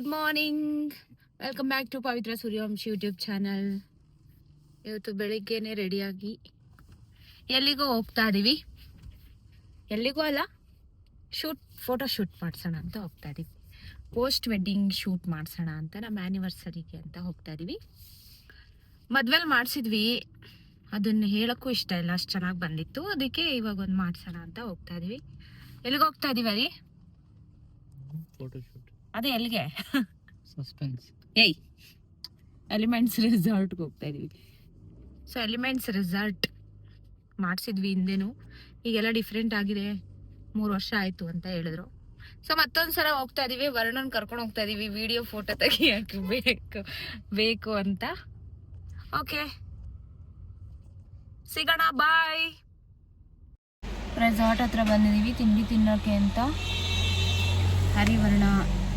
Good morning welcome back to Pavithra Suryavanshi YouTube channel ಇವತ್ತು ಬೆಳಿಗ್ಗೆನೆ ರೆಡಿಯಾಗಿ ಎಲ್ಲಿಗೋ ಹೋಗ್ತಾ ಇದ್ದೀವಿ ಎಲ್ಲಿಗೂ ಅಲ್ಲ ಶೂಟ್ ಫೋಟೋ ಶೂಟ್ ಮಾಡ್ಸೋಣ ಅಂತ ಹೋಗ್ತಾ ಇದ್ದೀವಿ ಪೋಸ್ಟ್ ವೆಡ್ಡಿಂಗ್ ಶೂಟ್ ಮಾಡ್ಸೋಣ ಅಂತ, ನಮ್ಮ ಆ್ಯನಿವರ್ಸರಿಗೆ ಅಂತ ಹೋಗ್ತಾ ಇದ್ದೀವಿ ಮದ್ವೆಲಿ ಮಾಡಿಸಿದ್ವಿ. ಅದನ್ನು ಹೇಳೋಕ್ಕೂ ಇಷ್ಟ ಇಲ್ಲ, ಅಷ್ಟು ಚೆನ್ನಾಗಿ ಬಂದಿತ್ತು. ಅದಕ್ಕೆ ಇವಾಗ ಒಂದು ಮಾಡ್ಸೋಣ ಅಂತ ಹೋಗ್ತಾ ಇದ್ದೀವಿ ಎಲ್ಲಿಗೆ ಹೋಗ್ತಾ ಇದ್ದೀವಿ ರೀ ಅದೇ ಎಲ್ಲಿಗೆ? ಸಸ್ಪೆನ್ಸ್ ಏಯ್ ಎಲಿಮೆಂಟ್ಸ್ ರೆಸಾರ್ಟ್ಗೆ ಹೋಗ್ತಾ ಇದೀವಿ. ಸೊ ಎಲಿಮೆಂಟ್ಸ್ ರೆಸಾರ್ಟ್ ಮಾಡಿಸಿದ್ವಿ ಹಿಂದೆನು. ಈಗೆಲ್ಲ ಡಿಫ್ರೆಂಟ್ ಆಗಿದೆ. ಮೂರು ವರ್ಷ ಆಯಿತು ಅಂತ ಹೇಳಿದ್ರು. ಸೊ ಮತ್ತೊಂದು ಸಲ ಹೋಗ್ತಾ ಇದೀವಿ. ವರ್ಣನ್ ಕರ್ಕೊಂಡು ಹೋಗ್ತಾ ಇದೀವಿ. ವಿಡಿಯೋ ಫೋಟೋ ತೆಗಿಯಕ್ಕೆ ಬೇಕು ಬೇಕು ಅಂತ. ಓಕೆ ಸಿಗೋಣ ಬಾಯ್ ರೆಸಾರ್ಟ್ ಹತ್ರ ಬಂದಿದ್ದೀವಿ ತಿಂಡಿ ತಿನ್ನೋಕೆ ಅಂತ. ಹರಿವರ್ಣ.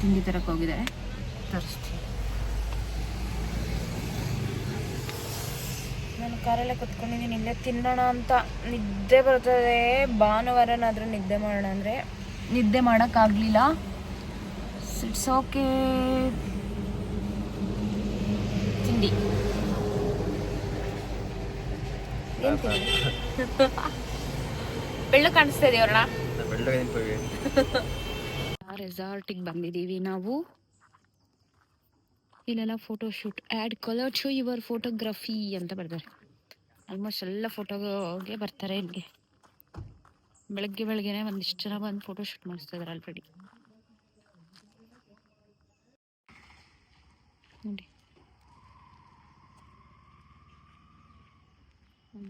ತಿಂಡಿ ತರಕ್ಕೆ ಹೋಗಿದ್ದಾರೆ. ತರಿಸ್ತೀನಿ. ನಾನು ಕಾರಲ್ಲೇ ಕುತ್ಕೊಂಡಿದ್ದೀನಿ. ಇಲ್ಲೇ ತಿನ್ನೋಣ ಅಂತ ನಿದ್ದೆ ಬರ್ತದೆ. ಭಾನುವಾರನಾದರೂ ನಿದ್ದೆ ಮಾಡೋಣ ಅಂದರೆ. ನಿದ್ದೆ ಮಾಡೋಕ್ಕಾಗಲಿಲ್ಲ. ಇಟ್ಸ್ ಓಕೆ ತಿಂಡಿ. ಬೆಳ್ಳು ಕಾಣಿಸ್ತಾ ಇದೆಯವ್ರಣ್ಣ ಬೆಳ್ಳಗೆ ನಿಂತ್ಕೋವಿ ರೆಸಾರ್ಟಿಗೆ ಬಂದಿದ್ದೀವಿ ನಾವು. ಇಲ್ಲೆಲ್ಲ photoshoot add colour to your photography ಅಂತ ಬರ್ತಾರೆ ಆಲ್ಮೋಸ್ಟ್ ಎಲ್ಲ ಫೋಟೋಗೆ ಬರ್ತಾರೆ ಇಲ್ಲಿಗೆ. ಬೆಳಗ್ಗೆ ಬೆಳಗ್ಗೆನೆ ಒಂದಿಷ್ಟು ಜನ ಬಂದು ಫೋಟೋಶೂಟ್ ಮಾಡಿಸ್ತಾ ಇದ್ದಾರೆ ಆಲ್ರೆಡಿ ನೋಡಿ.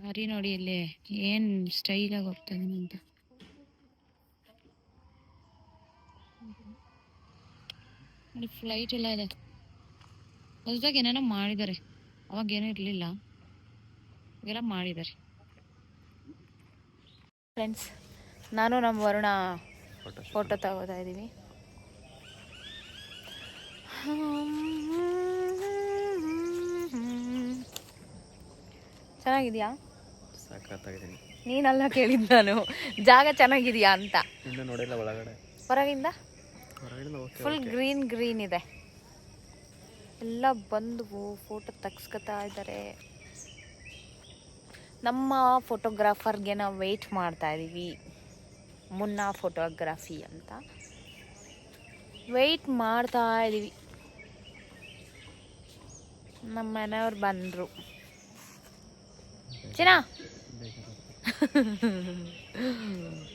ಹರಿ ನೋಡಿ ಇಲ್ಲಿ ಏನು ಸ್ಟೈಲಾಗಿ ಹೋಗ್ತಾ ಇದೀನಿ ಅಂತ. ನೋಡಿ ಫ್ಲೈಟ್ ಎಲ್ಲ ಇದೆ. ಹೊಸದಾಗಿ ಏನೇನೋ ಮಾಡಿದ್ದಾರೆ. ಅವಾಗ ಏನೂ ಇರಲಿಲ್ಲ. ಇವೆಲ್ಲ ಮಾಡಿದ್ದಾರೆ. ಫ್ರೆಂಡ್ಸ್ ನಾನು ನಮ್ಮ ವರುಣ ಫೋಟೋ ತಗೋತಾ ಇದ್ದೀವಿ ಚೆನ್ನಾಗಿದ್ಯಾ? ಸಾಕಾಗಿದ್ದೀನಿ ನೀನಲ್ಲ ಕೇಳಿದ್ದು ನಾನು. ಜಾಗ ಚೆನ್ನಾಗಿದೆಯಾ ಅಂತ. ನೋಡಿಲ್ಲ ಒಳಗಡೆ. ಹೊರಗಿಂದ? ಫುಲ್ ಗ್ರೀನ್ ಗ್ರೀನ್ ಇದೆ. ಎಲ್ಲ ಬಂದು ಫೋಟೋ ತೆಗ್ಸ್ಕೊತಾ ಇದ್ದಾರೆ. ನಮ್ಮ ಫೋಟೋಗ್ರಾಫರ್ಗೆ ನಾವು ವೆಯ್ಟ್ ಮಾಡ್ತಾ ಇದ್ದೀವಿ ಮುನ್ನ ಫೋಟೋಗ್ರಫಿ ಅಂತ. ವೆಯ್ಟ್ ಮಾಡ್ತಾ ಇದ್ದೀವಿ ನಮ್ಮ ಮನೆಯವ್ರು ಬಂದರು. ಚಿನ್ನ.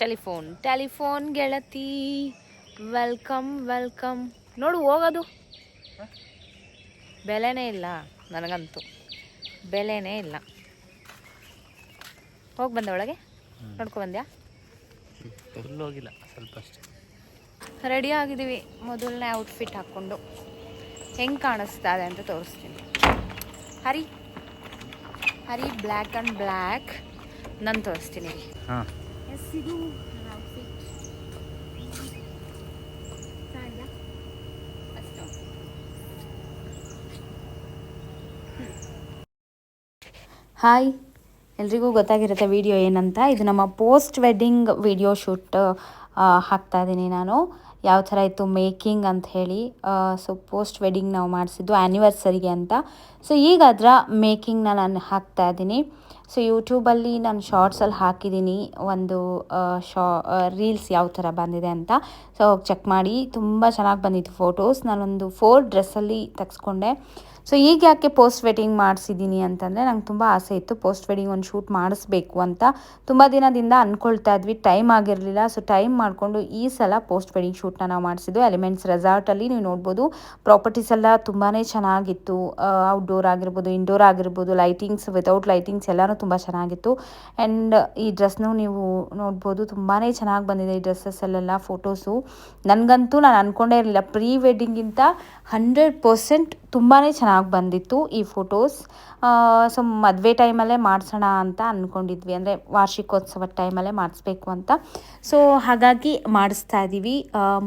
ಟೆಲಿಫೋನ್ ಟೆಲಿಫೋನ್ ಗೆಳತಿ ವೆಲ್ಕಮ್ ವೆಲ್ಕಮ್ ನೋಡು ಹೋಗೋದು. ಬೆಲೆನೇ ಇಲ್ಲ ನನಗಂತೂ. ಬೆಲೆನೇ ಇಲ್ಲ. ಹೋಗಿ ಬಂದೆ ಒಳಗೆ. ನೋಡ್ಕೊ ಬಂದ್ಯಾ? ಫುಲ್ ಹೋಗಿಲ್ಲ ಸ್ವಲ್ಪ ಅಷ್ಟೇ. ರೆಡಿ ಆಗಿದ್ದೀವಿ. ಮೊದಲನೇ ಔಟ್ಫಿಟ್ ಹಾಕ್ಕೊಂಡು. ಹೆಂಗೆ ಕಾಣಿಸ್ತಾ ಇದೆ ಅಂತ ತೋರಿಸ್ತೀನಿ. Hari. Hari black and black ನಾನು ತೋರಿಸ್ತೀನಿ ಹಾಂ. ಹಾಯ್. ಎಲ್ರಿಗೂ ಗೊತ್ತಾಗಿರುತ್ತೆ ವಿಡಿಯೋ ಏನಂತ. ಇದು ನಮ್ಮ ಪೋಸ್ಟ್ ವೆಡ್ಡಿಂಗ್ ವಿಡಿಯೋ ಶೂಟ್ ಹಾಕ್ತಾ ಇದ್ದೀನಿ ನಾನು. ಯಾವ ಥರ ಇತ್ತು ಮೇಕಿಂಗ್ ಅಂತ ಹೇಳಿ ಸೊ ಪೋಸ್ಟ್ ವೆಡ್ಡಿಂಗ್ ನಾವು ಮಾಡಿಸಿದ್ದು ಆ್ಯನಿವರ್ಸರಿಗೆ ಅಂತ. ಸೊ ಈಗ ಅದರ ಮೇಕಿಂಗ್ನ ನಾನು ಹಾಕ್ತಾ ಇದ್ದೀನಿ. ಸೊ ಯೂಟ್ಯೂಬಲ್ಲಿ ನಾನು ಶಾರ್ಟ್ಸಲ್ಲಿ ಹಾಕಿದ್ದೀನಿ. ಒಂದು ಶಾ ರೀಲ್ಸ್ ಯಾವ ಥರ ಬಂದಿದೆ ಅಂತ. ಸೊ ಚೆಕ್ ಮಾಡಿ. ತುಂಬ ಚೆನ್ನಾಗಿ ಬಂದಿತ್ತು ಫೋಟೋಸ್ ನಾನೊಂದು ಫೋರ್ ಡ್ರೆಸ್ಸಲ್ಲಿ ತೆಗೆಸ್ಕೊಂಡೆ. ಸೊ ಈಗ ಯಾಕೆ ಪೋಸ್ಟ್ ವೆಡ್ಡಿಂಗ್ ಮಾಡಿಸಿದ್ದೀನಿ ಅಂತಂದರೆ ನಂಗೆ ತುಂಬ ಆಸೆ ಇತ್ತು. ಪೋಸ್ಟ್ ವೆಡ್ಡಿಂಗ್ ಒಂದು ಶೂಟ್ ಮಾಡಿಸ್ಬೇಕು ಅಂತ. ತುಂಬ ದಿನದಿಂದ ಅಂದ್ಕೊಳ್ತಾ ಇದ್ವಿ. ಟೈಮ್ ಆಗಿರಲಿಲ್ಲ. ಸೊ ಟೈಮ್ ಮಾಡಿಕೊಂಡು ಈ ಸಲ ಪೋಸ್ಟ್ ವೆಡ್ಡಿಂಗ್ ಶೂಟ್ನ ನಾವು ಮಾಡಿಸಿದ್ದು ಎಲಿಮೆಂಟ್ಸ್ ರೆಸಾರ್ಟಲ್ಲಿ ನೀವು ನೋಡ್ಬೋದು. ಪ್ರಾಪರ್ಟೀಸ್ ಎಲ್ಲ ತುಂಬಾ ಚೆನ್ನಾಗಿತ್ತು. ಔಟ್ಡೋರ್ ಆಗಿರ್ಬೋದು ಇಂಡೋರ್ ಆಗಿರ್ಬೋದು ಲೈಟಿಂಗ್ಸ್ ವಿತೌಟ್ ಲೈಟಿಂಗ್ಸ್ ಎಲ್ಲನೂ ತುಂಬ ಚೆನ್ನಾಗಿತ್ತು. ಆ್ಯಂಡ್ ಈ ಡ್ರೆಸ್ನು ನೀವು ನೋಡ್ಬೋದು ತುಂಬಾ ಚೆನ್ನಾಗಿ ಬಂದಿದೆ ಈ ಡ್ರೆಸ್ಸಸ್ಸಲ್ಲೆಲ್ಲ ಫೋಟೋಸು ನನಗಂತೂ ನಾನು ಅಂದ್ಕೊಂಡೇ ಇರಲಿಲ್ಲ. ಪ್ರೀ ವೆಡ್ಡಿಂಗಿಂತ ಹಂಡ್ರೆಡ್ ಪರ್ಸೆಂಟ್ ತುಂಬಾ ಚೆನ್ನಾಗಿ ಬಂದಿತ್ತು ಈ ಫೋಟೋಸ್ ಸೊ ಮದುವೆ ಟೈಮಲ್ಲೇ ಮಾಡಿಸೋಣ ಅಂತ ಅಂದ್ಕೊಂಡಿದ್ವಿ ಅಂದರೆ ವಾರ್ಷಿಕೋತ್ಸವ ಟೈಮಲ್ಲೇ ಮಾಡಿಸ್ಬೇಕು ಅಂತ. ಸೊ ಹಾಗಾಗಿ ಮಾಡಿಸ್ತಾ ಇದ್ದೀವಿ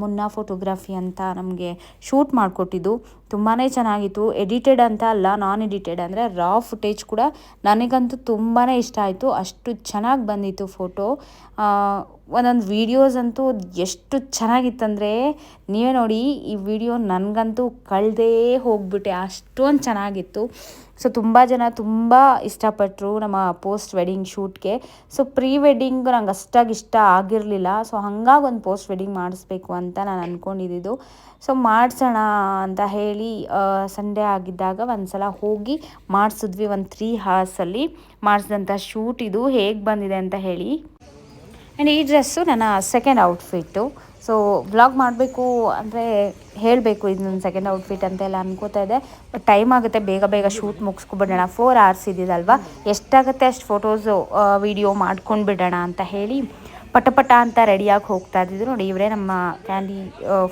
ಮುನ್ನ ಫೋಟೋಗ್ರಫಿ ಅಂತ ನಮಗೆ ಶೂಟ್ ಮಾಡಿಕೊಟ್ಟಿದ್ದು. ತುಂಬಾ ಚೆನ್ನಾಗಿತ್ತು. ಎಡಿಟೆಡ್ ಅಂತ ಅಲ್ಲ ನಾನ್ ಎಡಿಟೆಡ್ ಅಂದರೆ ರಾ ಫುಟೇಜ್ ಕೂಡ ನನಗಂತೂ ತುಂಬಾ ಇಷ್ಟ ಆಯಿತು. ಅಷ್ಟು ಚೆನ್ನಾಗಿ ಬಂದಿತ್ತು ಫೋಟೋ ಒಂದೊಂದು ವೀಡಿಯೋಸ್ ಅಂತೂ ಎಷ್ಟು ಚೆನ್ನಾಗಿತ್ತಂದರೆ ನೀವೇ ನೋಡಿ, ಈ ವಿಡಿಯೋ ನನಗಂತೂ ಕಳೆದೇ ಹೋಗ್ಬಿಟ್ಟೆ. ಅಷ್ಟೊಂದು ಚೆನ್ನಾಗಿತ್ತು. ಸೊ ತುಂಬ ಜನ ತುಂಬ ಇಷ್ಟಪಟ್ಟರು ನಮ್ಮ ಪೋಸ್ಟ್ ವೆಡ್ಡಿಂಗ್ ಶೂಟ್ಗೆ ಸೊ ಪ್ರೀ ವೆಡ್ಡಿಂಗ್ ನಂಗೆ ಅಷ್ಟಾಗಿ ಇಷ್ಟ ಆಗಿರಲಿಲ್ಲ ಸೊ ಹಂಗಾಗಿ ಒಂದು ಪೋಸ್ಟ್ ವೆಡ್ಡಿಂಗ್ ಮಾಡಿಸ್ಬೇಕು ಅಂತ ನಾನು ಅಂದ್ಕೊಂಡಿದ್ದು ಸೊ ಮಾಡಿಸೋಣ ಅಂತ ಹೇಳಿ ಸಂಡೇ ಆಗಿದ್ದಾಗ ಒಂದು ಸಲ ಹೋಗಿ ಮಾಡಿಸಿದ್ವಿ ಒಂದು ತ್ರೀ ಹಾರ್ಸಲ್ಲಿ ಮಾಡಿಸಿದಂಥ ಶೂಟ್ ಇದು ಹೇಗೆ ಬಂದಿದೆ ಅಂತ ಹೇಳಿ. ಆ್ಯಂಡ್ ಈ ಡ್ರೆಸ್ಸು ನನ್ನ ಸೆಕೆಂಡ್ ಔಟ್ಫಿಟ್ಟು ಸೊ ವ್ಲಾಗ್ ಮಾಡಬೇಕು ಅಂದರೆ ಹೇಳಬೇಕು ಇದು ನನ್ನ ಸೆಕೆಂಡ್ ಔಟ್ಫಿಟ್ ಅಂತೆಲ್ಲ ಅನ್ಕೋತಾ ಇದೆ ಟೈಮ್ ಆಗುತ್ತೆ, ಬೇಗ ಬೇಗ ಶೂಟ್ ಮುಗಿಸ್ಕೊಬಿಡೋಣ ಫೋರ್ ಅವರ್ಸ್ ಇದ್ದಿದ್ದಲ್ವಾ ಎಷ್ಟಾಗುತ್ತೆ ಅಷ್ಟು ಫೋಟೋಸು ವಿಡಿಯೋ ಮಾಡ್ಕೊಂಡು ಬಿಡೋಣ ಅಂತ ಹೇಳಿ ಪಟ ಪಟ ಅಂತ ರೆಡಿಯಾಗಿ ಹೋಗ್ತಾ ಇದ್ದಿದ್ದು ನೋಡಿ, ಇವರೇ ನಮ್ಮ ಕ್ಯಾಂಡಿ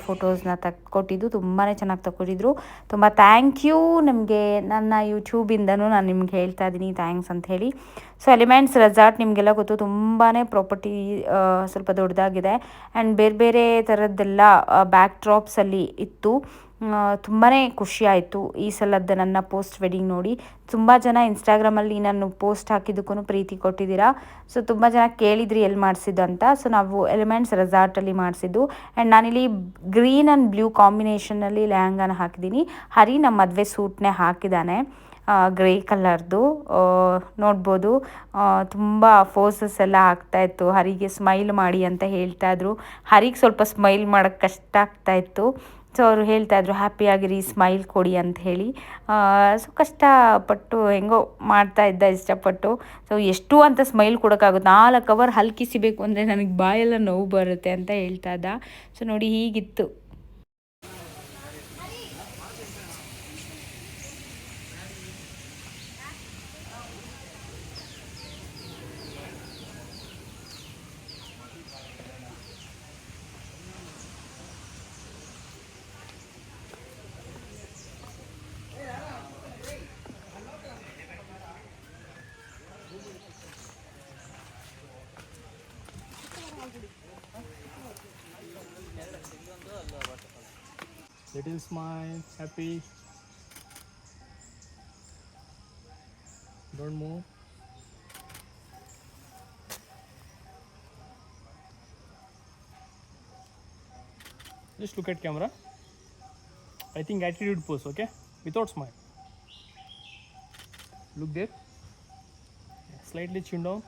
ಫೋಟೋಸ್ನ ತಕ್ಕೊಟ್ಟಿದ್ದು. ತುಂಬಾ ಚೆನ್ನಾಗಿ ತಕ್ಕೊಟ್ಟಿದ್ರು. ತುಂಬ ಥ್ಯಾಂಕ್ ಯು ನಿಮಗೆ. ನನ್ನ ಯೂಟ್ಯೂಬಿಂದನೂ ನಾನು ನಿಮ್ಗೆ ಹೇಳ್ತಾ ಇದ್ದೀನಿ. ಥ್ಯಾಂಕ್ಸ್ ಅಂತ ಹೇಳಿ. ಸೊ ಎಲಿಮೆಂಟ್ಸ್ ರೆಸಾರ್ಟ್ ನಿಮಗೆಲ್ಲ ಗೊತ್ತು. ತುಂಬಾ ಪ್ರಾಪರ್ಟಿ ಸ್ವಲ್ಪ ದೊಡ್ಡದಾಗಿದೆ ಆ್ಯಂಡ್ ಬೇರೆ ಬೇರೆ ಥರದ್ದೆಲ್ಲ ಬ್ಯಾಕ್ ಡ್ರಾಪ್ಸಲ್ಲಿ ಇತ್ತು. ತುಂಬಾ ಖುಷಿ ಆಯಿತು ಈ ಸಲದ ನನ್ನ ಪೋಸ್ಟ್ ವೆಡ್ಡಿಂಗ್ ನೋಡಿ. ತುಂಬ ಜನ ಇನ್ಸ್ಟಾಗ್ರಾಮಲ್ಲಿ ನಾನು ಪೋಸ್ಟ್ ಹಾಕಿದ್ದಕ್ಕೂ ಪ್ರೀತಿ ಕೊಟ್ಟಿದ್ದೀರಾ. ಸೊ ತುಂಬ ಜನ ಕೇಳಿದ್ರಿ ಎಲ್ಲಿ ಮಾಡಿಸಿದ್ದು ಅಂತ. ಸೊ ನಾವು ಎಲಿಮೆಂಟ್ಸ್ ರೆಸಾರ್ಟಲ್ಲಿ ಮಾಡಿಸಿದ್ದು. ಆ್ಯಂಡ್ ನಾನಿಲ್ಲಿ ಗ್ರೀನ್ ಆ್ಯಂಡ್ ಬ್ಲೂ ಕಾಂಬಿನೇಷನಲ್ಲಿ ಲೆಹಂಗಾನ ಹಾಕಿದ್ದೀನಿ. ಹರಿ ನಮ್ಮ ಮದುವೆ ಸೂಟ್ನೇ ಹಾಕಿದ್ದಾನೆ. ಗ್ರೇ ಕಲರ್ದು ನೋಡ್ಬೋದು. ತುಂಬ ಫೋಸಸ್ ಎಲ್ಲ ಆಗ್ತಾಯಿತ್ತು ಹರಿಗೆ ಸ್ಮೈಲ್ ಮಾಡಿ ಅಂತ ಹೇಳ್ತಾಯಿದ್ರು ಹರಿಗೆ ಸ್ವಲ್ಪ ಸ್ಮೈಲ್ ಮಾಡೋಕ್ಕೆ ಕಷ್ಟ ಆಗ್ತಾಯಿತ್ತು ಸೊ ಅವರು ಹೇಳ್ತಾಯಿದ್ರು ಹ್ಯಾಪಿಯಾಗಿರಿ ಸ್ಮೈಲ್ ಕೊಡಿ ಅಂತ ಹೇಳಿ. ಸೊ ಕಷ್ಟಪಟ್ಟು ಹೆಂಗೋ ಮಾಡ್ತಾ ಇದ್ದ ಇಷ್ಟಪಟ್ಟು. ಸೊ ಎಷ್ಟು ಅಂತ ಸ್ಮೈಲ್ ಕೊಡೋಕ್ಕಾಗುತ್ತೆ. ನಾಲ್ಕು ಅವರ್ ಹಲ್ಕಿಸಿಬೇಕು ಅಂದರೆ ನನಗೆ ಬಾಯೆಲ್ಲ ನೋವು ಬರುತ್ತೆ ಅಂತ ಹೇಳ್ತಾ ಇದ್ದ. ಸೊ ನೋಡಿ ಹೀಗಿತ್ತು. Smile. Happy. Don't move. Just look at camera. I think attitude pose, okay? Without smile. Look there. Slightly chin down.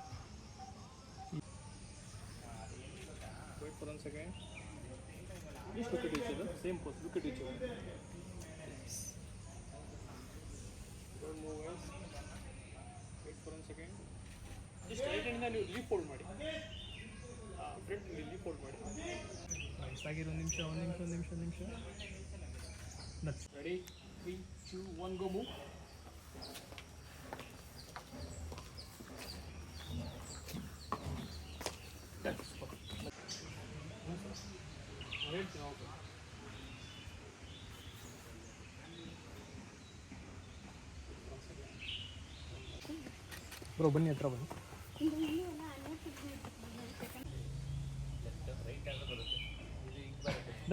Nice ಆಗಿರೋ ಒಂದು ನಿಮಿಷ ಒಂದು ನಿಮಿಷ ಒಂದು ನಿಮಿಷ ಒಂದು ನಿಮಿಷ. Nuts ready three two one go move bro ಬನ್ನಿ ಹತ್ರ ಬನ್ನಿ.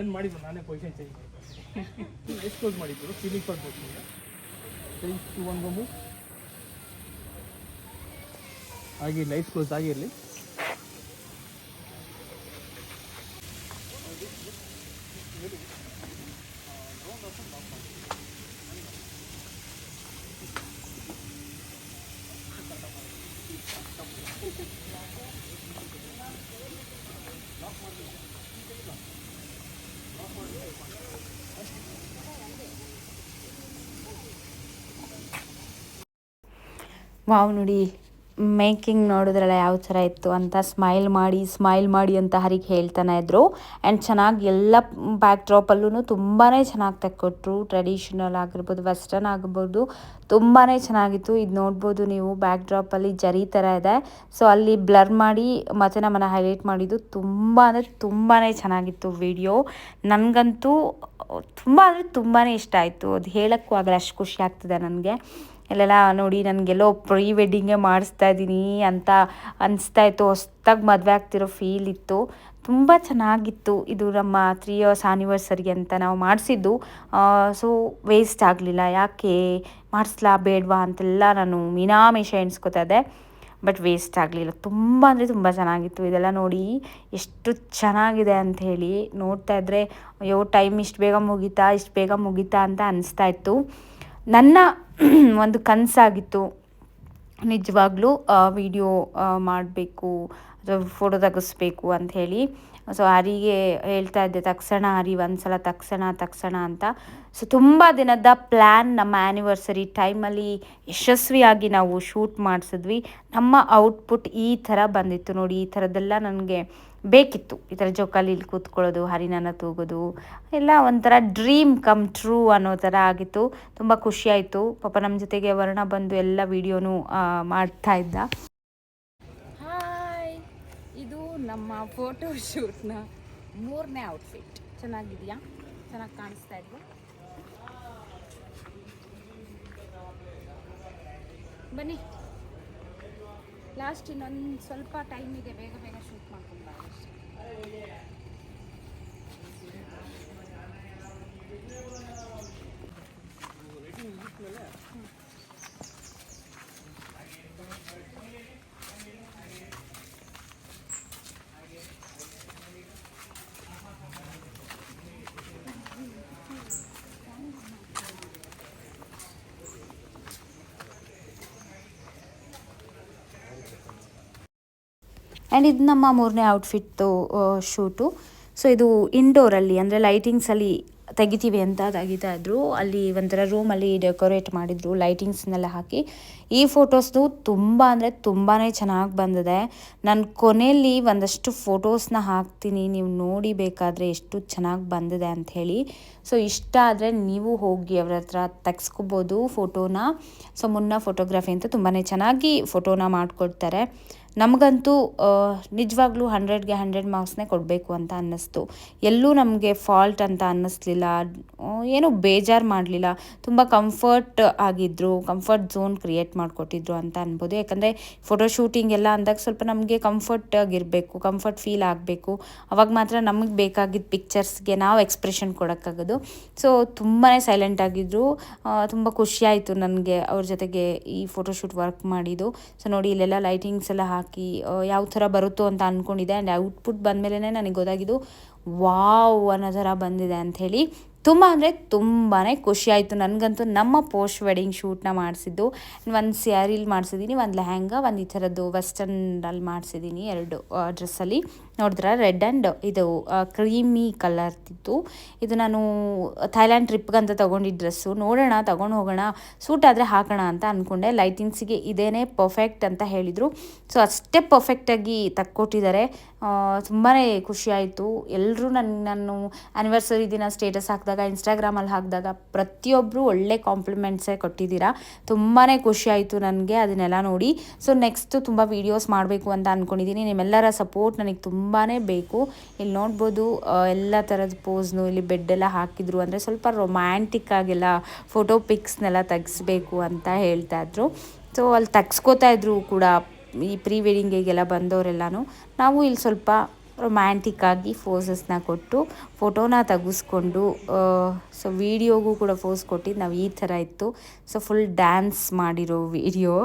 ಡನ್ ಮಾಡಿ bro, ನಾನೇ ಪೊಸಿಷನ್ ಚೇಂಜ್ ಮಾಡ್ತೀನಿ ಎಷ್ಟು ಕ್ಲೋಸ್ ಮಾಡಿದ್ರು ಫೀಲಿಂಗ್ ಕೊಡ್ಬೇಕು ತ್ರೀ ಟು ಒನ್ ಗೋ ಹಾಗೆ ಲೈಫ್ ಕ್ಲೋಸ್ ಆಗಿರಲಿ ವಾವ್ ನೋಡಿ, ಮೇಕಿಂಗ್ ನೋಡಿದ್ರಲ್ಲ ಯಾವ ಥರ ಇತ್ತು ಅಂತ ಸ್ಮೈಲ್ ಮಾಡಿ ಸ್ಮೈಲ್ ಮಾಡಿ ಅಂತ ಹರಿಗೆ ಹೇಳ್ತಾನೆ ಇದ್ರು. ಆ್ಯಂಡ್ ಚೆನ್ನಾಗಿ ಎಲ್ಲ ಬ್ಯಾಕ್ ಡ್ರಾಪಲ್ಲೂ ತುಂಬಾ ಚೆನ್ನಾಗಿ ತೆಕ್ಕೊಟ್ರು. ಟ್ರೆಡಿಷನಲ್ ಆಗಿರ್ಬೋದು ವೆಸ್ಟರ್ನ್ ಆಗಿರ್ಬೋದು ತುಂಬಾ ಚೆನ್ನಾಗಿತ್ತು. ಇದು ನೋಡ್ಬೋದು ನೀವು ಬ್ಯಾಕ್ ಡ್ರಾಪಲ್ಲಿ ಜರಿ ಥರ ಇದೆ. ಸೊ ಅಲ್ಲಿ ಬ್ಲರ್ ಮಾಡಿ, ಮತ್ತು ನಮ್ಮನ್ನು ಹೈಲೈಟ್ ಮಾಡಿದ್ದು ತುಂಬ ಅಂದರೆ ತುಂಬಾ ಚೆನ್ನಾಗಿತ್ತು ವಿಡಿಯೋ ನನಗಂತೂ, ತುಂಬ ಅಂದರೆ ತುಂಬಾ ಇಷ್ಟ ಆಯಿತು. ಅದು ಹೇಳೋಕ್ಕೂ ಆಗಲ್ಲ, ಅಷ್ಟು ಖುಷಿ ಆಗ್ತಿದೆ ನನಗೆ. ಇಲ್ಲೆಲ್ಲ ನೋಡಿ ನನಗೆಲ್ಲೋ ಪ್ರೀ ವೆಡ್ಡಿಂಗೇ ಮಾಡಿಸ್ತಾ ಇದ್ದೀನಿ ಅಂತ ಅನಿಸ್ತಾ ಇತ್ತು. ಹೊಸ್ದಾಗಿ ಮದುವೆ ಆಗ್ತಿರೋ ಫೀಲ್ ಇತ್ತು. ತುಂಬ ಚೆನ್ನಾಗಿತ್ತು ಇದು ನಮ್ಮ ತ್ರೀ ಇಯರ್ಸ್ ಆ್ಯನಿವರ್ಸರಿ ಅಂತ ನಾವು ಮಾಡಿಸಿದ್ದು. ಸೊ ವೇಸ್ಟ್ ಆಗಲಿಲ್ಲ. ಯಾಕೆ ಮಾಡಿಸ್ಲಾ ಬೇಡವಾ ಅಂತೆಲ್ಲ ನಾನು ಮೀನಾಮೇಷ ಎಣಿಸ್ಕೊತಾ ಇದ್ದೆ. ಬಟ್ ವೇಸ್ಟ್ ಆಗಲಿಲ್ಲ. ತುಂಬ ಅಂದರೆ ತುಂಬ ಚೆನ್ನಾಗಿತ್ತು. ಇದೆಲ್ಲ ನೋಡಿ ಎಷ್ಟು ಚೆನ್ನಾಗಿದೆ ಅಂತ ಹೇಳಿ ನೋಡ್ತಾ ಇದ್ದರೆ ಅಯ್ಯೋ ಟೈಮ್ ಇಷ್ಟು ಬೇಗ ಮುಗೀತಾ, ಇಷ್ಟು ಬೇಗ ಮುಗೀತಾ ಅಂತ ಅನಿಸ್ತಾ ಇತ್ತು. ನನ್ನ ಒಂದು ಕನಸಾಗಿತ್ತು. ನಿಜವಾಗ್ಲೂ ವಿಡಿಯೋ ಮಾಡಬೇಕು, ಅಥವಾ ಫೋಟೋ ತೆಗೆಸ್ಬೇಕು ಅಂತ ಹೇಳಿ. ಸೊ, ಹರಿಗೆ ಹೇಳ್ತಾ ಇದ್ದೆ, ತಕ್ಷಣ ಹರಿ, ಒಂದ್ಸಲ ತಕ್ಷಣ ತಕ್ಷಣ ಅಂತ. ಸೊ, ತುಂಬ ದಿನದ ಪ್ಲ್ಯಾನ್ ನಮ್ಮ ಆ್ಯನಿವರ್ಸರಿ ಟೈಮಲ್ಲಿ ಯಶಸ್ವಿಯಾಗಿ ನಾವು ಶೂಟ್ ಮಾಡಿಸಿದ್ವಿ. ನಮ್ಮ ಔಟ್ಪುಟ್ ಈ ಥರ ಬಂದಿತ್ತು ನೋಡಿ, ಈ ಥರದ್ದೆಲ್ಲ ನನಗೆ ಬೇಕಿತ್ತು. ಈ ಥರ ಜೋಕಾಲಿ ಇಲ್ಲಿ ಕೂತ್ಕೊಳ್ಳೋದು ಹರಿನನ್ನ ತೂಗೋದು, ಎಲ್ಲ ಒಂಥರ ಡ್ರೀಮ್ ಕಮ್ ಟ್ರೂ ಅನ್ನೋ ಥರ ಆಗಿತ್ತು. ತುಂಬ ಖುಷಿಯಾಯಿತು ಪಾಪ ನಮ್ಮ ಜೊತೆಗೆ ವರ್ಣ ಬಂದು ಎಲ್ಲ ವೀಡಿಯೋನು ಮಾಡ್ತಾ ಇದ್ದ. ಹಾಯ್ ಇದು ನಮ್ಮ ಫೋಟೋ ಶೂಟ್ನ ಮೂರನೇ ಔಟ್ಫಿಟ್ ಚೆನ್ನಾಗಿದೆಯಾ? ಚೆನ್ನಾಗಿ ಕಾಣಿಸ್ತಾ ಇದ್ವಾ ಬನ್ನಿ. ಲಾಸ್ಟ್ ಇನ್ನೊಂದು ಸ್ವಲ್ಪ ಟೈಮ್ ಇದೆ ಬೇಗ ಬೇಗ ಶೂಟ್ ಮಾಡ್ಕೊಂಡು Yeah. ಆ್ಯಂಡ್ ಇದು ನಮ್ಮ ಮೂರನೇ ಔಟ್ಫಿಟ್ದು ಶೂಟು. ಸೊ ಇದು ಇಂಡೋರಲ್ಲಿ ಅಂದರೆ ಲೈಟಿಂಗ್ಸಲ್ಲಿ ತೆಗಿತೀವಿ ಅಂತ ತೆಗಿತಾ ಇದ್ರು. ಅಲ್ಲಿ ಒಂಥರ ರೂಮಲ್ಲಿ ಡೆಕೋರೇಟ್ ಮಾಡಿದ್ರು ಲೈಟಿಂಗ್ಸ್ನೆಲ್ಲ ಹಾಕಿ. ಈ ಫೋಟೋಸ್ದು ತುಂಬ, ಅಂದರೆ ತುಂಬಾ ಚೆನ್ನಾಗಿ ಬಂದಿದೆ. ನಾನು ಕೊನೆಯಲ್ಲಿ ಒಂದಷ್ಟು ಫೋಟೋಸ್ನ ಹಾಕ್ತೀನಿ. ನೀವು ನೋಡಿ ಬೇಕಾದರೆ ಎಷ್ಟು ಚೆನ್ನಾಗಿ ಬಂದಿದೆ ಅಂತ ಹೇಳಿ. ಸೊ ಇಷ್ಟ ಆದರೆ ನೀವು ಹೋಗಿ ಅವ್ರ ಹತ್ರ ತೆಗ್ಸ್ಕೊಬೋದು ಫೋಟೋನ ಸೊ ಮುನ್ನ ಫೋಟೋಗ್ರಫಿ ಅಂತ ತುಂಬಾ ಚೆನ್ನಾಗಿ ಫೋಟೋನ ಮಾಡಿಕೊಡ್ತಾರೆ. ನಮಗಂತೂ ನಿಜವಾಗ್ಲೂ ಹಂಡ್ರೆಡ್ಗೆ ಹಂಡ್ರೆಡ್ ಮಾರ್ಕ್ಸ್ನೇ ಕೊಡಬೇಕು ಅಂತ ಅನ್ನಿಸ್ತು. ಎಲ್ಲೂ ನಮಗೆ ಫಾಲ್ಟ್ ಅಂತ ಅನ್ನಿಸ್ಲಿಲ್ಲ. ಏನೂ ಬೇಜಾರು ಮಾಡಲಿಲ್ಲ. ತುಂಬ ಕಂಫರ್ಟ್ ಆಗಿದ್ದರು ಕಂಫರ್ಟ್ ಝೋನ್ ಕ್ರಿಯೇಟ್ ಮಾಡಿಕೊಟ್ಟಿದ್ರು ಅಂತ ಅನ್ಬೋದು. ಯಾಕಂದರೆ ಫೋಟೋ ಶೂಟಿಂಗ್ ಎಲ್ಲ ಅಂದಾಗ ಸ್ವಲ್ಪ ನಮಗೆ ಕಂಫರ್ಟ್ ಆಗಿರಬೇಕು ಕಂಫರ್ಟ್ ಫೀಲ್ ಆಗಬೇಕು. ಅವಾಗ ಮಾತ್ರ ನಮಗೆ ಬೇಕಾಗಿದ್ದ ಪಿಕ್ಚರ್ಸ್ಗೆ ನಾವು ಎಕ್ಸ್ಪ್ರೆಷನ್ ಕೊಡೋಕ್ಕಾಗೋದು. ಸೊ ತುಂಬಾ ಸೈಲೆಂಟ್ ಆಗಿದ್ದರು ತುಂಬ ಖುಷಿಯಾಯಿತು ನನಗೆ ಅವ್ರ ಜೊತೆಗೆ ಈ ಫೋಟೋಶೂಟ್ ವರ್ಕ್ ಮಾಡಿದ್ದು. ಸೊ ನೋಡಿ, ಇಲ್ಲೆಲ್ಲ ಲೈಟಿಂಗ್ಸ್ ಎಲ್ಲ ಹಾಕಿ ಯಾವ ಥರ ಬರುತ್ತೋ ಅಂತ ಅಂದ್ಕೊಂಡಿದ್ದೆ ಆ್ಯಂಡ್ ಔಟ್ಪುಟ್ ಬಂದಮೇಲೆ ನನಗೆ ಗೊತ್ತಾಗಿದ್ದು ವಾವ್ ಅನ್ನೋ ಥರ ಬಂದಿದೆ ಅಂಥೇಳಿ ತುಂಬ ಅಂದರೆ ತುಂಬಾ ಖುಷಿಯಾಯಿತು. ನನಗಂತೂ ನಮ್ಮ ಪೋಸ್ಟ್ ವೆಡ್ಡಿಂಗ್ ಶೂಟ್ನ ಮಾಡಿಸಿದ್ದು, ಒಂದು ಸ್ಯಾರಿಲಿ ಮಾಡಿಸಿದ್ದೀನಿ ಒಂದು ಲೆಹಂಗಾ, ಒಂದು ಈ ಥರದ್ದು ವೆಸ್ಟರ್ನಲ್ಲಿ ಮಾಡಿಸಿದ್ದೀನಿ ಎರಡು ಡ್ರೆಸ್ಸಲ್ಲಿ. ನೋಡಿದ್ರೆ ರೆಡ್ ಆ್ಯಂಡ್ ಇದು ಕ್ರೀಮಿ ಕಲರ್ ಇತ್ತು ಇದು ನಾನು ಥೈಲ್ಯಾಂಡ್ ಟ್ರಿಪ್ಗಂತ ತೊಗೊಂಡಿದ್ದ ಡ್ರೆಸ್ಸು. ನೋಡೋಣ, ತೊಗೊಂಡು ಹೋಗೋಣ, ಸೂಟ್ ಆದರೆ ಹಾಕೋಣ ಅಂತ ಅಂದ್ಕೊಂಡೆ ಲೈಟಿಂಗ್ಸಿಗೆ ಇದೇನೇ ಪರ್ಫೆಕ್ಟ್ ಅಂತ ಹೇಳಿದರು. ಸೊ, ಅಷ್ಟೇ ಪರ್ಫೆಕ್ಟಾಗಿ ತಕ್ಕೊಟ್ಟಿದ್ದಾರೆ. ತುಂಬಾ ಖುಷಿಯಾಯಿತು ಎಲ್ಲರೂ ನನ್ನ ನಾನು ಆ್ಯನಿವರ್ಸರಿ ದಿನ ಸ್ಟೇಟಸ್ ಹಾಕಿದಾಗ ಇನ್ಸ್ಟಾಗ್ರಾಮಲ್ಲಿ ಹಾಕಿದಾಗ ಪ್ರತಿಯೊಬ್ಬರು ಒಳ್ಳೆ ಕಾಂಪ್ಲಿಮೆಂಟ್ಸೇ ಕೊಟ್ಟಿದ್ದೀರಾ. ತುಂಬಾ ಖುಷಿಯಾಯಿತು ನನಗೆ ಅದನ್ನೆಲ್ಲ ನೋಡಿ. ಸೊ ನೆಕ್ಸ್ಟು ತುಂಬ ವೀಡಿಯೋಸ್ ಮಾಡಬೇಕು ಅಂತ ಅಂದ್ಕೊಂಡಿದ್ದೀನಿ ನಿಮ್ಮೆಲ್ಲರ ಸಪೋರ್ಟ್ ನನಗೆ ತುಂಬಾ ಬೇಕು. ಇಲ್ಲಿ ನೋಡ್ಬೋದು ಎಲ್ಲ ಥರದ ಪೋಸ್ನು ಇಲ್ಲಿ ಬೆಡ್ಡೆಲ್ಲ ಹಾಕಿದ್ರು ಅಂದರೆ ಸ್ವಲ್ಪ ರೊಮ್ಯಾಂಟಿಕ್ ಆಗೆಲ್ಲ ಫೋಟೋ ಪಿಕ್ಸ್ನೆಲ್ಲ ತೆಗಿಸ್ಬೇಕು ಅಂತ ಹೇಳ್ತಾಯಿದ್ರು ಸೊ ಅಲ್ಲಿ ತೆಗ್ಸ್ಕೋತಾ ಇದ್ರು ಕೂಡ ಈ ಪ್ರೀ ವೆಡ್ಡಿಂಗಿಗೆಲ್ಲ ಬಂದವರೆಲ್ಲನೂ ನಾವು ಇಲ್ಲಿ ಸ್ವಲ್ಪ ರೊಮ್ಯಾಂಟಿಕ್ ಆಗಿ ಫೋಸಸ್ನ ಕೊಟ್ಟು ಫೋಟೋನ ತೆಗೆಸ್ಕೊಂಡು ಸೊ ವೀಡಿಯೋಗೂ ಕೂಡ ಫೋಸ್ ಕೊಟ್ಟಿದ್ದು ನಾವು ಈ ಥರ ಇತ್ತು. ಸೊ ಫುಲ್ ಡ್ಯಾನ್ಸ್ ಮಾಡಿರೋ ವಿಡಿಯೋ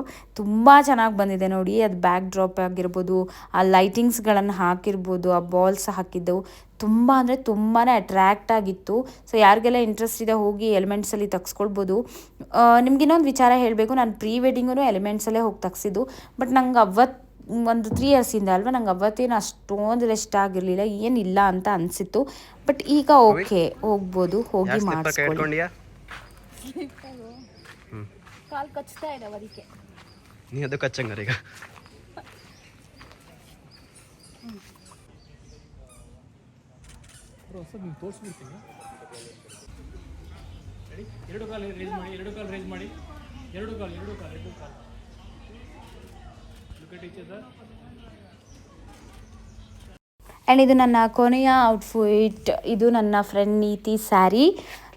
ತುಂಬ ಚೆನ್ನಾಗಿ ಬಂದಿದೆ ನೋಡಿ. ಅದು ಬ್ಯಾಕ್ ಡ್ರಾಪ್ ಆಗಿರ್ಬೋದು, ಆ ಲೈಟಿಂಗ್ಸ್ಗಳನ್ನು ಹಾಕಿರ್ಬೋದು, ಆ ಬಾಲ್ಸ್ ಹಾಕಿದ್ದವು. ತುಂಬ ಅಂದರೆ ತುಂಬಾ ಅಟ್ರ್ಯಾಕ್ಟ್ ಆಗಿತ್ತು. ಸೊ ಯಾರಿಗೆಲ್ಲ ಇಂಟ್ರೆಸ್ಟ್ ಇದೆ ಹೋಗಿ ಎಲಿಮೆಂಟ್ಸಲ್ಲಿ ತೆಗ್ಸ್ಕೊಳ್ಬೋದು. ನಿಮ್ಗೆ ಇನ್ನೊಂದು ವಿಚಾರ ಹೇಳಬೇಕು. ನಾನು ಪ್ರೀ ವೆಡ್ಡಿಂಗೂ ಎಲಿಮೆಂಟ್ಸಲ್ಲೇ ಹೋಗಿ ತೆಗ್ಸಿದ್ದು. ಬಟ್ ನಂಗೆ ಅವತ್ತು ಒಂದು ತ್ರೀ ಇಯರ್ಸಿಂದ ಅಲ್ವಾ? ನಂಗೆ ಅವತ್ತೇನು ಅಷ್ಟೊಂದು ರೆಸ್ಟ್ ಆಗಿರಲಿಲ್ಲ ಏನಿಲ್ಲ ಅಂತ ಅನಿಸಿತ್ತು. ಬಟ್ ಈಗ ಓಕೆ ಹೋಗ್ಬೋದು ಹೋಗಿ ಮಾಡಿಸ್ಕೊಳ್ಳಿ. ಕಾಲು ಕಚ್ತಾ ಇದ್ದಾವೆ ಅದಕ್ಕೆ ನೀ ಅದು ಕಚ್ಚಂಗಾರ ಈಗ. ಎರಡು ಕಾಲು ರೇಸ್ ಮಾಡಿ ಎರಡು ಕಾಲು ರೇಸ್ ಮಾಡಿ. ಎರಡು ಕಾಲು ಎರಡು ಕಾಲು ಎರಡು ಕಾಲು look at each other and ಇದು ನನ್ನ ಕೊನೆಯ ಔಟ್ಫಿಟ್ ಇದು ನನ್ನ ಫ್ರೆಂಡ್ ನೀತಿ ಸ್ಯಾರಿ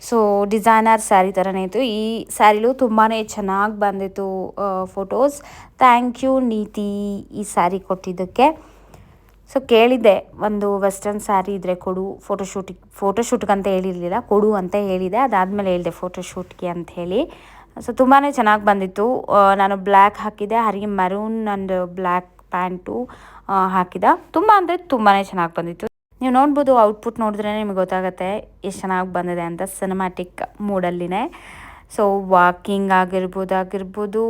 ಸೊ ಡಿಸೈನರ್ ಸ್ಯಾರಿ ಥರನೇ ಇತ್ತು. ಈ ಸ್ಯಾರಿಲೂ ತುಂಬಾ ಚೆನ್ನಾಗಿ ಬಂದಿತ್ತು ಫೋಟೋಸ್ ಥ್ಯಾಂಕ್ ಯು ನೀತಿ, ಈ ಸ್ಯಾರಿ ಕೊಟ್ಟಿದ್ದಕ್ಕೆ. ಸೊ ಕೇಳಿದ್ದೆ, ಒಂದು ವೆಸ್ಟರ್ನ್ ಸ್ಯಾರಿ ಇದ್ದರೆ ಕೊಡು ಫೋಟೋಶೂಟಿಗೆ ಫೋಟೋಶೂಟ್ಗೆ ಅಂತ ಹೇಳಿರಲಿಲ್ಲ, ಕೊಡು ಅಂತ ಹೇಳಿದೆ ಅದಾದಮೇಲೆ ಹೇಳಿದೆ ಫೋಟೋಶೂಟ್ಗೆ ಅಂತ ಹೇಳಿ. ಸೊ ತುಂಬಾ ಚೆನ್ನಾಗಿ ಬಂದಿತ್ತು. ನಾನು ಬ್ಲ್ಯಾಕ್ ಹಾಕಿದ್ದೆ Hari maroon and black pant ಹಾಕಿದ. ತುಂಬ ಅಂದರೆ ತುಂಬಾ ಚೆನ್ನಾಗಿ ಬಂದಿತ್ತು. ನೀವು ನೋಡ್ಬೋದು ಔಟ್ಪುಟ್ ನೋಡಿದ್ರೆ ನಿಮಗೆ ಗೊತ್ತಾಗುತ್ತೆ, ಎಷ್ಟು ಚೆನ್ನಾಗಿ ಬಂದಿದೆ ಅಂತ ಸಿನಿಮ್ಯಾಟಿಕ್ ಮೂಡಲ್ಲಿನೇ ಸೊ ವಾಕಿಂಗ್ ಆಗಿರ್ಬೋದು ಆಗಿರ್ಬೋದು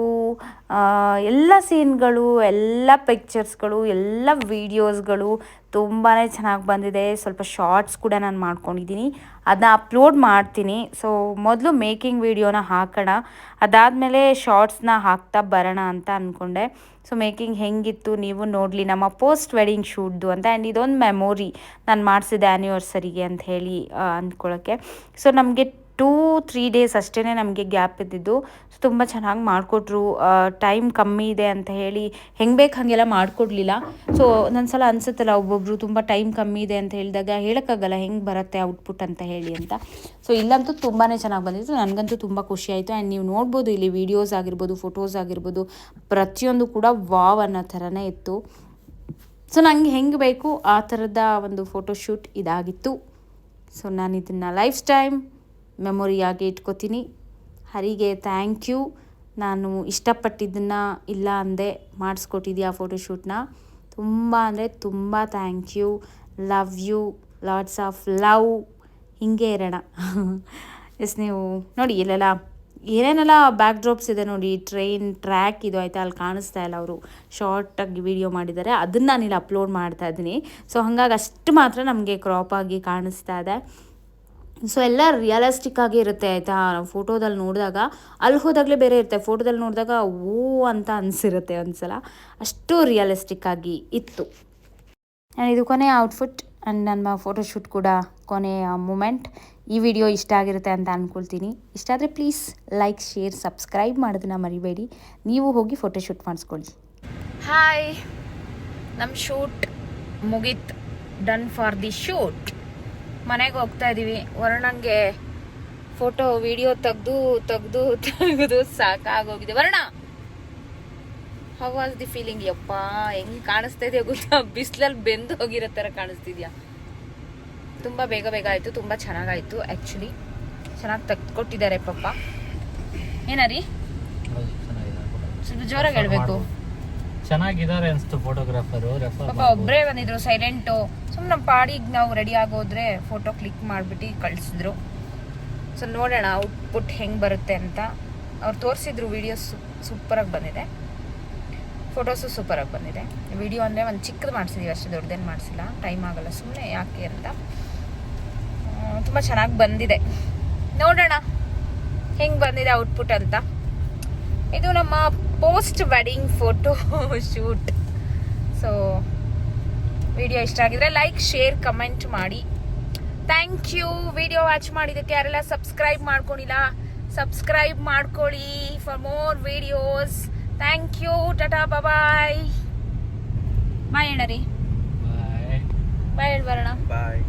ಎಲ್ಲ ಸೀನ್ಗಳು, ಎಲ್ಲ ಪಿಕ್ಚರ್ಸ್ಗಳು ಎಲ್ಲ ವೀಡಿಯೋಸ್ಗಳು ತುಂಬಾ ಚೆನ್ನಾಗಿ ಬಂದಿದೆ. ಸ್ವಲ್ಪ ಶಾರ್ಟ್ಸ್ ಕೂಡ ನಾನು ಮಾಡ್ಕೊಂಡಿದ್ದೀನಿ. ಅದನ್ನ ಅಪ್ಲೋಡ್ ಮಾಡ್ತೀನಿ. ಸೊ ಮೊದಲು ಮೇಕಿಂಗ್ ವೀಡಿಯೋನ ಹಾಕೋಣ. ಅದಾದಮೇಲೆ ಶಾರ್ಟ್ಸ್ನ ಹಾಕ್ತಾ ಬರೋಣ ಅಂತ ಅಂದ್ಕೊಂಡೆ ಸೊ ಮೇಕಿಂಗ್ ಹೆಂಗಿತ್ತು ನೀವು ನೋಡಲಿ. ನಮ್ಮ ಪೋಸ್ಟ್ ವೆಡ್ಡಿಂಗ್ ಶೂಟ್ದು ಅಂತ. ಆ್ಯಂಡ್ ಇದೊಂದು ಮೆಮೊರಿ ನಾನು ಮಾಡಿಸಿದೆ ಆ್ಯನಿವರ್ಸರಿಗೆ ಅಂತ ಹೇಳಿ ಅಂದ್ಕೊಳ್ಳೋಕ್ಕೆ ಸೊ ನಮಗೆ ಟೂ, ತ್ರೀ ಡೇಸ್ ಅಷ್ಟೇ ನಮಗೆ ಗ್ಯಾಪ್ ಇದ್ದಿದ್ದು. ಸೊ ತುಂಬ ಚೆನ್ನಾಗಿ ಮಾಡಿಕೊಟ್ರು. ಟೈಮ್ ಕಮ್ಮಿ ಇದೆ ಅಂತ ಹೇಳಿ ಹೆಂಗೆ ಬೇಕು ಹಾಗೆಲ್ಲ ಮಾಡಿಕೊಡ್ಲಿಲ್ಲ. ಸೊ ಒಂದೊಂದು ಸಲ ಅನಿಸುತ್ತಲ್ಲ ಒಬ್ಬೊಬ್ಬರು ತುಂಬ ಟೈಮ್ ಕಮ್ಮಿ ಇದೆ ಅಂತ ಹೇಳಿದಾಗ ಹೇಳೋಕ್ಕಾಗಲ್ಲ ಹೆಂಗೆ ಬರುತ್ತೆ ಔಟ್ಪುಟ್ ಅಂತ ಹೇಳಿ ಅಂತ. ಸೊ ಇಲ್ಲಂತೂ ತುಂಬಾ ಚೆನ್ನಾಗಿ ಬಂದಿತ್ತು. ನನಗಂತೂ ತುಂಬ ಖುಷಿ ಆಯಿತು. ಆ್ಯಂಡ್ ನೀವು ನೋಡ್ಬೋದು ಇಲ್ಲಿ ವೀಡಿಯೋಸ್ ಆಗಿರ್ಬೋದು ಫೋಟೋಸ್ ಆಗಿರ್ಬೋದು, ಪ್ರತಿಯೊಂದು ಕೂಡ ವಾವ್ ಅನ್ನೋ ಥರನೇ ಇತ್ತು. ಸೊ ನನಗೆ ಹೆಂಗೆ ಬೇಕು ಆ ಥರದ ಒಂದು ಫೋಟೋಶೂಟ್ ಇದಾಗಿತ್ತು. ಸೊ ನಾನು ಇದನ್ನು ಲೈಫ್ ಟೈಮ್ ಮೆಮೊರಿಯಾಗಿ ಇಟ್ಕೋತೀನಿ. ಹರಿಗೆ ಥ್ಯಾಂಕ್ ಯು ನಾನು ಇಷ್ಟಪಟ್ಟಿದ್ದನ್ನು ಇಲ್ಲ ಅಂದೆ ಆ ಫೋಟೋಶೂಟ್ನ ತುಂಬ ಅಂದರೆ ತುಂಬ thank you love you lots of love ಹಿಂಗೆ ಇರೋಣ. ಎಸ್, ನೀವು ನೋಡಿ ಇಲ್ಲೆಲ್ಲ ಏನೇನೆಲ್ಲ ಬ್ಯಾಕ್ ಡ್ರಾಪ್ಸ್ ಇದೆ ನೋಡಿ ಟ್ರೈನ್ ಟ್ರ್ಯಾಕ್ ಇದು ಆಯಿತಾ ಅಲ್ಲಿ ಕಾಣಿಸ್ತಾ ಇಲ್ಲ ಅವರು. ಶಾರ್ಟಾಗಿ ವಿಡಿಯೋ ಮಾಡಿದ್ದಾರೆ. ಅದನ್ನು ನಾನಿಲ್ಲಿ ಅಪ್ಲೋಡ್ ಮಾಡ್ತಾ ಇದ್ದೀನಿ. ಸೊ ಹಾಗಾಗಿ ಅಷ್ಟು ಮಾತ್ರ ನಮಗೆ ಕ್ರಾಪ್ ಆಗಿ ಕಾಣಿಸ್ತಾ ಇದೆ. ಸೊ ಎಲ್ಲ ರಿಯಲಿಸ್ಟಿಕ್ ಆಗಿ ಇರುತ್ತೆ, ಆಯಿತಾ? ಫೋಟೋದಲ್ಲಿ ನೋಡಿದಾಗ, ಅಲ್ಲಿ ಹೋದಾಗಲೇ ಬೇರೆ ಇರುತ್ತೆ. ಫೋಟೋದಲ್ಲಿ ನೋಡಿದಾಗ, ಓ ಅಂತ ಅನಿಸಿರುತ್ತೆ ಒಂದ್ಸಲ. ಅಷ್ಟು ರಿಯಲಿಸ್ಟಿಕ್ ಆಗಿ ಇತ್ತು. ಆ್ಯಂಡ್ ಇದು ಕೊನೆಯ ಔಟ್ಫಿಟ್ ಆ್ಯಂಡ್ ನನ್ನ ಫೋಟೋಶೂಟ್ ಕೂಡ ಕೊನೆಯ ಮೂಮೆಂಟ್ ಈ ವಿಡಿಯೋ ಇಷ್ಟ ಆಗಿರುತ್ತೆ ಅಂತ ಅಂದ್ಕೊಳ್ತೀನಿ ಇಷ್ಟ ಆದರೆ ಪ್ಲೀಸ್ ಲೈಕ್ ಶೇರ್ ಸಬ್ಸ್ಕ್ರೈಬ್ ಮಾಡೋದನ್ನ ಮರಿಬೇಡಿ. ನೀವು ಹೋಗಿ ಫೋಟೋಶೂಟ್ ಮಾಡಿಸ್ಕೊಳ್ಳಿ. ಹಾಯ್ ನಮ್ಮ ಶೂಟ್ ಮುಗೀತು. ಡನ್ ಫಾರ್ ದಿ ಶೂಟ್ ಮನೆಗೆ ಹೋಗ್ತಾ ಇದ್ದೀವಿ ವರುಣಂಗೆ ಫೋಟೋ ವಿಡಿಯೋ ತೆಗ್ದು ತೆಗ್ದು ತೆಗೆದು ಸಾಕಾಗೋಗಿದೆ. ವರ್ಣ ಹೌ ವಾಸ್ ದಿ ಫೀಲಿಂಗ್ ಯಪ್ಪ ಹೆಂಗ್ ಕಾಣಿಸ್ತಾ ಇದೆಯಾ ಗೊತ್ತಾ? ಬಿಸಿಲಲ್ಲಿ ಬೆಂದು ಹೋಗಿರೋ ಥರ ಕಾಣಿಸ್ತಿದ್ಯಾ? ತುಂಬ ಬೇಗ ಬೇಗ ಆಯಿತು ತುಂಬ ಚೆನ್ನಾಗಾಯಿತು ಆ್ಯಕ್ಚುಲಿ ಚೆನ್ನಾಗಿ ತೆಗ್ದುಕೊಟ್ಟಿದ್ದಾರೆ ಪಾಪ. ಏನರಿ? ಸ್ವಲ್ಪ ಜೋರಾಗಿ ಹೇಳ್ಬೇಕು. ಚೆನ್ನಾಗಿದ್ದಾರೆ ಅನ್ಸ್ತು ಫೋಟೋಗ್ರಾಫರು ಪಾಪ ಒಬ್ಬರೇ ಬಂದಿದ್ರು ಸೈಲೆಂಟು ಸುಮ್ಮನೆ ನಮ್ಮ ಪಾಡಿಗೆ ನಾವು ರೆಡಿ ಆಗೋದ್ರೆ ಫೋಟೋ ಕ್ಲಿಕ್ ಮಾಡಿಬಿಟ್ಟು ಕಳಿಸಿದ್ರು. ಸೊ ನೋಡೋಣ ಔಟ್ಪುಟ್ ಹೆಂಗೆ ಬರುತ್ತೆ ಅಂತ. ಅವ್ರು ತೋರಿಸಿದ್ರು ವಿಡಿಯೋಸ್ ಸೂಪರಾಗಿ ಬಂದಿದೆ. ಫೋಟೋಸು ಸೂಪರಾಗಿ ಬಂದಿದೆ. ವಿಡಿಯೋ ಅಂದರೆ ಒಂದು ಚಿಕ್ಕದು ಮಾಡಿಸಿದೀವಿ ಅಷ್ಟು ದೊಡ್ಡದೇನು ಮಾಡಿಸಿಲ್ಲ. ಟೈಮ್ ಆಗಲ್ಲ ಸುಮ್ಮನೆ ಯಾಕೆ ಅಂತ. ತುಂಬ ಚೆನ್ನಾಗಿ ಬಂದಿದೆ. ನೋಡೋಣ ಹೆಂಗೆ ಬಂದಿದೆ ಔಟ್ಪುಟ್ ಅಂತ. ಇದು ನಮ್ಮ post wedding photo shoot. So video ಇಷ್ಟ ಆಗಿದ್ರೆ ಲೈಕ್ ಶೇರ್ ಕಮೆಂಟ್ ಮಾಡಿ. ಥ್ಯಾಂಕ್ ಯು ವಿಡಿಯೋ ವಾಚ್ ಮಾಡಿದ್ದಕ್ಕೆ ಯಾರೆಲ್ಲ ಸಬ್ಸ್ಕ್ರೈಬ್ ಮಾಡ್ಕೊಂಡಿಲ್ಲ ಸಬ್ಸ್ಕ್ರೈಬ್ ಮಾಡ್ಕೊಳ್ಳಿ for more videos thank you Tata bye bye ಅಣ್ಣ ರೀ ಬಾಯ್ ಹೇಳ್ಬರೋಣ ಬಾಯ್